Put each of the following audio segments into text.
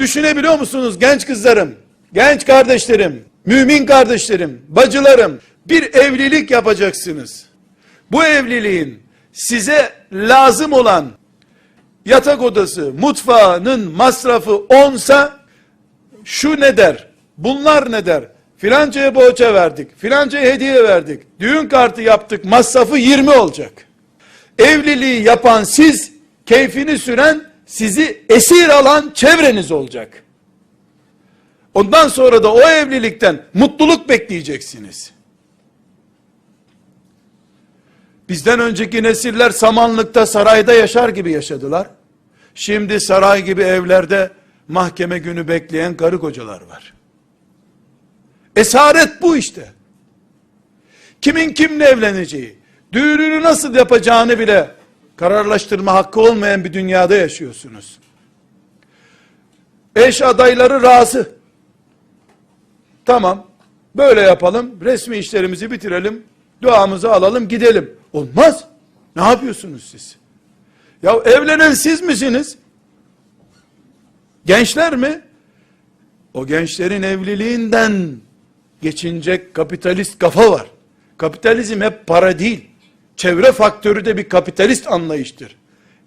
Düşünebiliyor musunuz genç kızlarım, genç kardeşlerim, mümin kardeşlerim, bacılarım bir evlilik yapacaksınız. Bu evliliğin size lazım olan yatak odası, mutfağının masrafı onsa şu ne der? Bunlar ne der? Filancaya boğaça verdik, filancaya hediye verdik, düğün kartı yaptık, masrafı 20 olacak. Evliliği yapan siz, keyfini süren, sizi esir alan çevreniz olacak. Ondan sonra da o evlilikten mutluluk bekleyeceksiniz. Bizden önceki nesiller samanlıkta, sarayda yaşar gibi yaşadılar. Şimdi saray gibi evlerde mahkeme günü bekleyen karı kocalar var. Esaret bu işte. Kimin kimle evleneceği, düğününü nasıl yapacağını bile kararlaştırma hakkı olmayan bir dünyada yaşıyorsunuz. Eş adayları razı. Tamam, böyle yapalım, resmi işlerimizi bitirelim, duamızı alalım, gidelim. Olmaz. Ne yapıyorsunuz siz? Ya evlenen siz misiniz? Gençler mi? O gençlerin evliliğinden geçinecek kapitalist kafa var. Kapitalizm hep para değil. Çevre faktörü de bir kapitalist anlayıştır.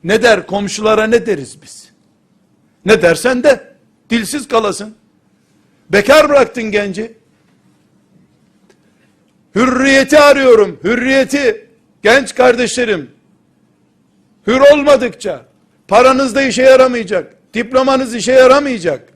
Ne der komşulara ne deriz biz? Ne dersen de dilsiz kalasın. Bekar bıraktın genci. Hürriyeti arıyorum. Hürriyeti. Genç kardeşlerim. Hür olmadıkça paranız da işe yaramayacak. Diplomanız işe yaramayacak.